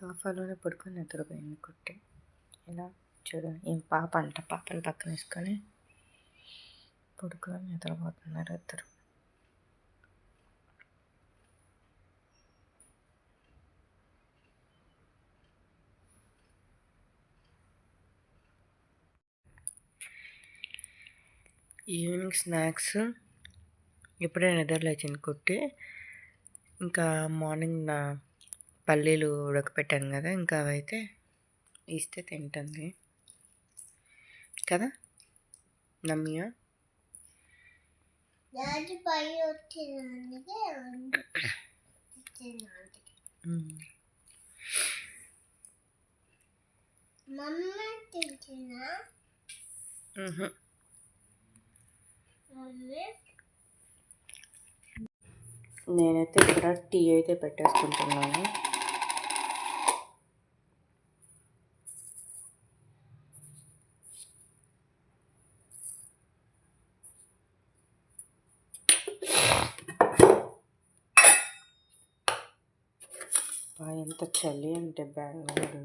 సోఫాలోనే పడుకొని నిద్రపోయింది కుట్టి. ఇలా చూడు ఏం పాప అంట పాపను పక్కన వేసుకొని పడుకొని నిద్రపోతున్నారు ఇద్దరు. ఈవినింగ్ స్నాక్స్ ఇప్పుడే నిద్ర లేచింది కుట్టి. ఇంకా మార్నింగ్ నా పల్లీలు ఉడకపెట్టాను కదా ఇంకా అవైతే ఇస్తే తింటుంది. కదా? నమ్మియా? నేనైతే ఇక్కడ టీ అయితే పెట్టేసుకుంటున్నాను. అబ్బా, ఎంత చలి అంటే బెంగళూరు.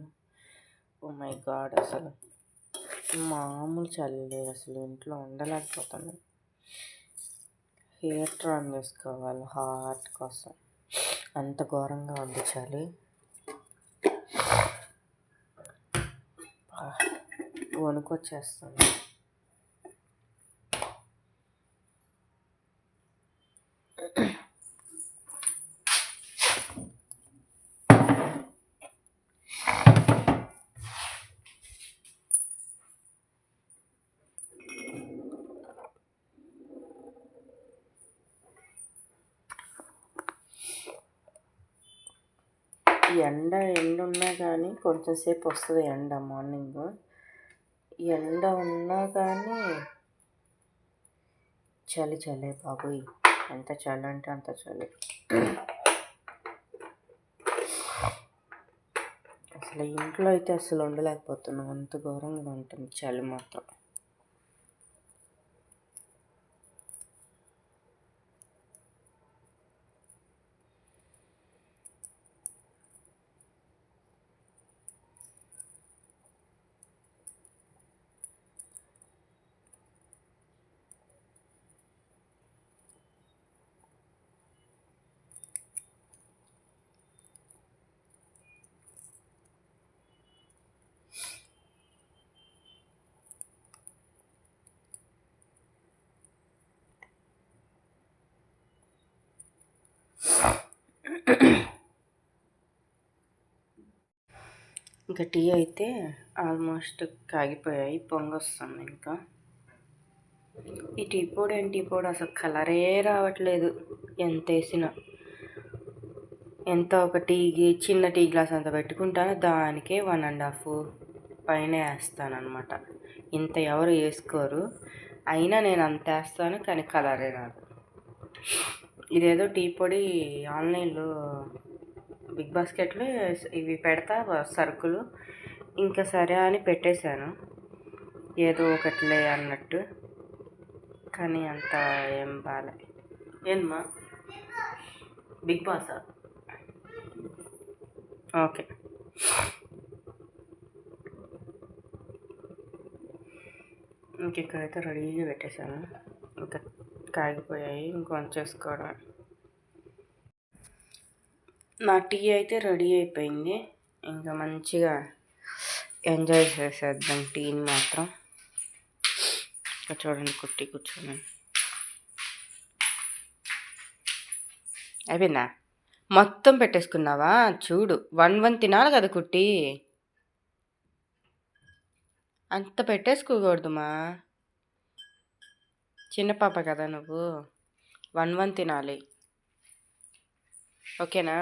ఓ మై గాడ్ అసలు మామూలు చలి లేదు అసలు ఇంట్లో ఉండలేకపోతున్నాను హెయిర్ ట్రాన్ చేసుకోవాలి హార్ట్ కోసం. అంత ఘోరంగా ఉంది చలి. వణుకొచ్చేస్తుంది. ఎండ ఎండ ఉన్నా కానీ కొంచెంసేపు వస్తుంది ఎండ మార్నింగ్. ఎండ ఉన్నా కానీ చలి చలి బాబోయ్. ఎంత చలి అంటే అంత చలి. అసలు ఇంట్లో అయితే అసలు ఉండలేకపోతున్నాం. అంత ఘోరంగా ఉంటుంది చలి మాత్రం. ఇంకా టీ అయితే ఆల్మోస్ట్ కాగిపోయాయి పొంగొస్తుంది ఇంకా. ఈ టీ పొడి అండ్ టీ పొడి అసలు కలరే రావట్లేదు. ఎంత వేసినా. ఎంత ఒక టీ చిన్న టీ గ్లాస్ అంత పెట్టుకుంటానో దానికే వన్ అండ్ హాఫ్ పైన వేస్తాను అనమాట ఇంత ఎవరు వేసుకోరు. అయినా నేను అంత వేస్తాను కానీ కలరే రాదు. ఇదేదో టీ పొడి ఆన్లైన్లో బిగ్ బాస్కెట్లో ఇవి పెడతా సరుకులు. ఇంకా సరే అని పెట్టేశాను. ఏదో ఒకటిలే అన్నట్టు. కానీ అంత ఏం బాలే. ఏమ్మా బిగ్ బాసా? ఓకే. ఇంక ఇక్కడైతే రెడీగా పెట్టేశాను. ఇంకా కాగిపోయాయి ఇంకొంచేసుకోవడం నా టీ అయితే రెడీ అయిపోయింది. ఇంకా మంచిగా ఎంజాయ్ చేసేద్దాం టీని మాత్రం. చూడండి కుట్టి కూర్చొని. అయిపోయిందా? మొత్తం పెట్టేసుకున్నావా? చూడు. వన్ వన్ తినాలి కదా కుట్టి. అంత పెట్టేసుకోకూడదుమా? చిన్న పాప కదా నువ్వు? వన్ వన్ తినాలి. ఓకేనా?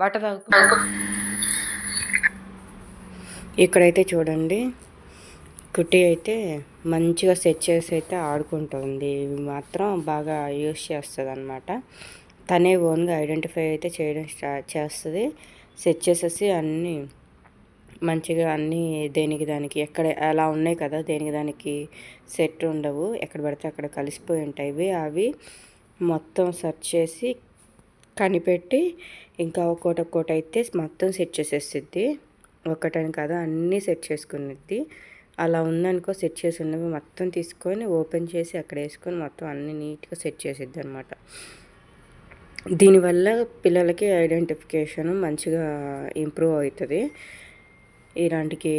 వాటర్ తాగు. ఇక్కడైతే చూడండి కుట్టి అయితే మంచిగా సెట్ చేసి అయితే ఆడుకుంటుంది. ఇవి మాత్రం బాగా యూస్ చేస్తుంది అనమాట తనే ఓన్గా ఐడెంటిఫై అయితే చేయడం స్టార్ట్ చేస్తుంది. సెట్ చేసేసి అన్నీ మంచిగా అన్నీ దేనికి దానికి ఎక్కడ అలా ఉన్నాయి కదా దేనికి దానికి సెట్ ఉండవు. ఎక్కడ పడితే అక్కడ కలిసిపోయి ఉంటాయి. ఇవి అవి మొత్తం సెర్చ్ చేసి కనిపెట్టి ఇంకా ఒక్కోటి ఒక్కోటి అయితే మొత్తం సెట్ చేసేసిద్ది. ఒక్కటని కాదు అన్నీ సెట్ చేసుకునిద్ది. అలా ఉందనుకో సెట్ చేసి ఉన్నవి మొత్తం తీసుకొని ఓపెన్ చేసి అక్కడ వేసుకొని మొత్తం అన్ని నీట్గా సెట్ చేసిద్ది అనమాట దీనివల్ల పిల్లలకి ఐడెంటిఫికేషన్ మంచిగా ఇంప్రూవ్ అవుతుంది. ఇలాంటికి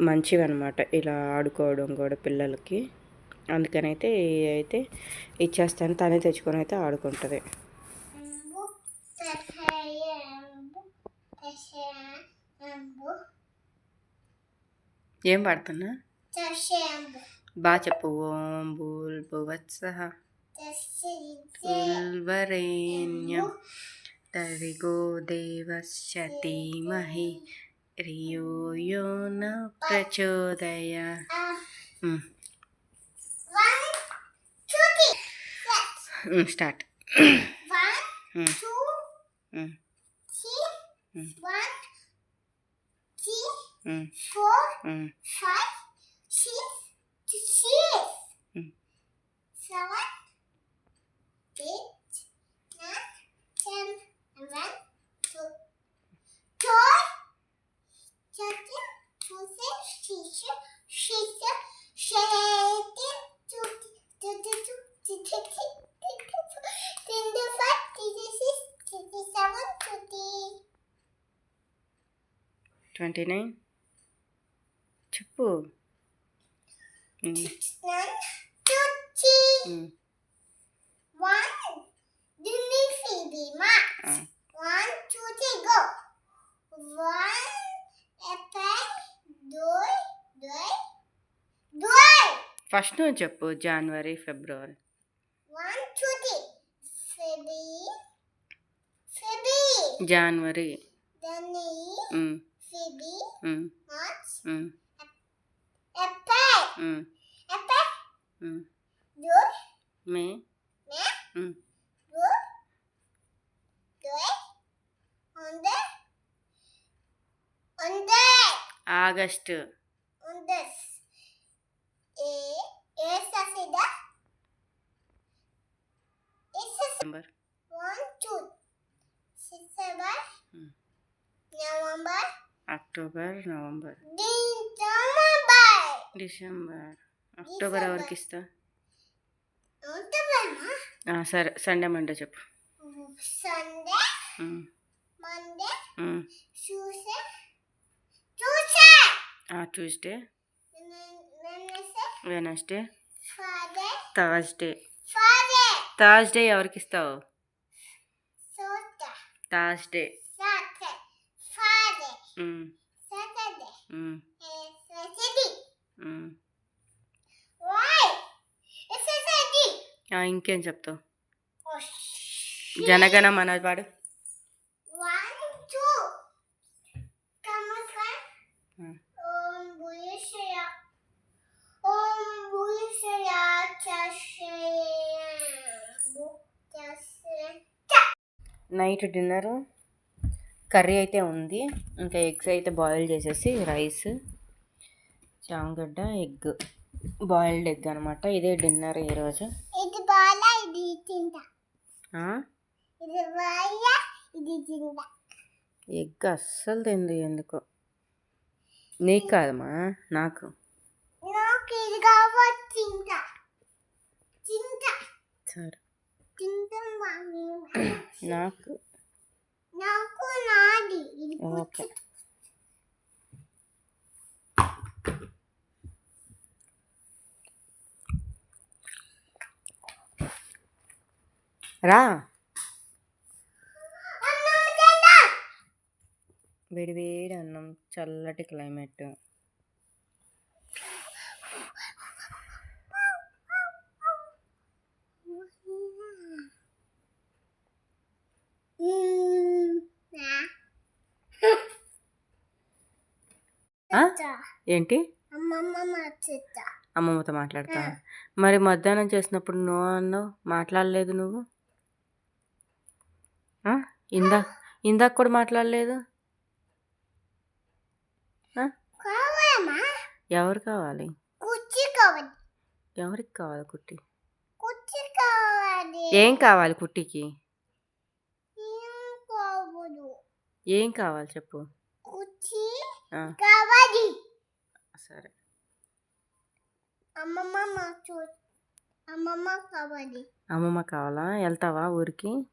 మంచివి అనమాట ఇలా ఆడుకోవడం కూడా పిల్లలకి. అందుకనైతే అయితే ఇచ్చేస్తాను తనే తెచ్చుకొని అయితే ఆడుకుంటుంది. ఏం పాడుతున్నా? బా బాగా చెప్పు. ఓం బూల్ భువత్సహ తసయ ఉల్వరేణ్యం తరిగో దేవస్య Ryuyo na prachodaya. Mm. One, two, three. Yes. Mm, start. One, mm. two, mm. three. Mm. One, three, mm. four, mm. Six. Mm. Seven. doy, doy, doy. First నువ్వు చెప్పు జనవరి ఫిబ్రవరి One, two, three. Phoebe, Phoebe. January baby mm. wants mm. a, pet. Mm. A pet. Mm. Me. Me. Mm. On the. On the. August. On this. A. A sasida. It's a. Number. One, two. Six, seven. Mm. November. October November. December. October ఎవరికి ఇస్తా? సరే Sunday Monday చెప్పు. Tuesday Wednesday Thursday. Thursday ఎవరికి ఇస్తావు? Thursday. ఇంకేం చెప్తావు Oh. జనగణ మన Chashaya. నైట్ డిన్నర్ కర్రీ అయితే ఉంది. ఇంకా ఎగ్స్ అయితే బాయిల్ చేసేసి రైస్ చామగడ్డ ఎగ్. బాయిల్డ్ ఎగ్ అనమాట ఇదే డిన్నర్ ఈరోజు ఇది ఇది తింటా. ఆ? ఇది బాగా ఇది తింటా. ఎగ్ అస్సలు తింది ఎందుకో. నీకు కాదమ్మా? నాకు. నాకు ఇది కావాలి తింటా. తింటా. సరే. తింటా నాకు. నాది ఇది ఓకే రా అన్నం తింటా వేడి వేడి అన్నం చల్లటి క్లైమేట్ ఆ? ఏంటి? అమ్మమ్మతో మాట్లాడతా? మరి మధ్యాహ్నం చేసినప్పుడు నువ్వు అన్నావు? మాట్లాడలేదు నువ్వు? ఇందా ఇందాక కూడా మాట్లాడలేదు? ఎవరు కావాలి? ఎవరికి కావాలి కుట్టి ఏం కావాలి కుట్టికి ఏం కావాలి? చెప్పు. సరే. అమ్మమ్మ అమ్మమ్మ కబడ్డీ అమ్మమ్మ కావాలా? వెళ్తావా ఊరికి?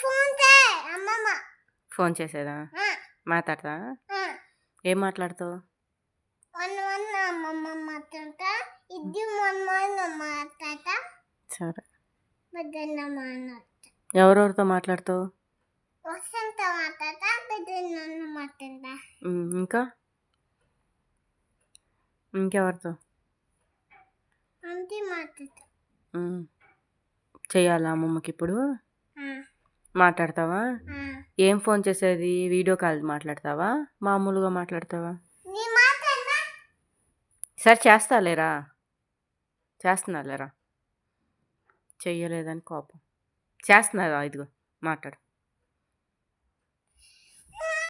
ఫోన్ చే అమ్మమ్మ. ఫోన్ చేసేదా? మాట్లాడతా. ఏం మాట్లాడుతావు? వన్ వన్ అమ్మమ్మ మాట్లాడతా ఇది వన్ వన్ మాట్లాడతా. సరే. ఎవరెవరితో మాట్లాడుతావు? ఇంకా? ఇంకెవరితో. చెయ్యాలా అమ్మమ్మకి ఇప్పుడు? మాట్లాడతావా. ఏం ఫోన్ చేసేది? వీడియో కాల్ మాట్లాడతావా? మామూలుగా మాట్లాడతావా? సరే చేస్తాలేరా? చేస్తున్నా లేరా చెయ్యలేదని కోపం. చేస్తున్నారా? ఇదిగో మాట్లాడు.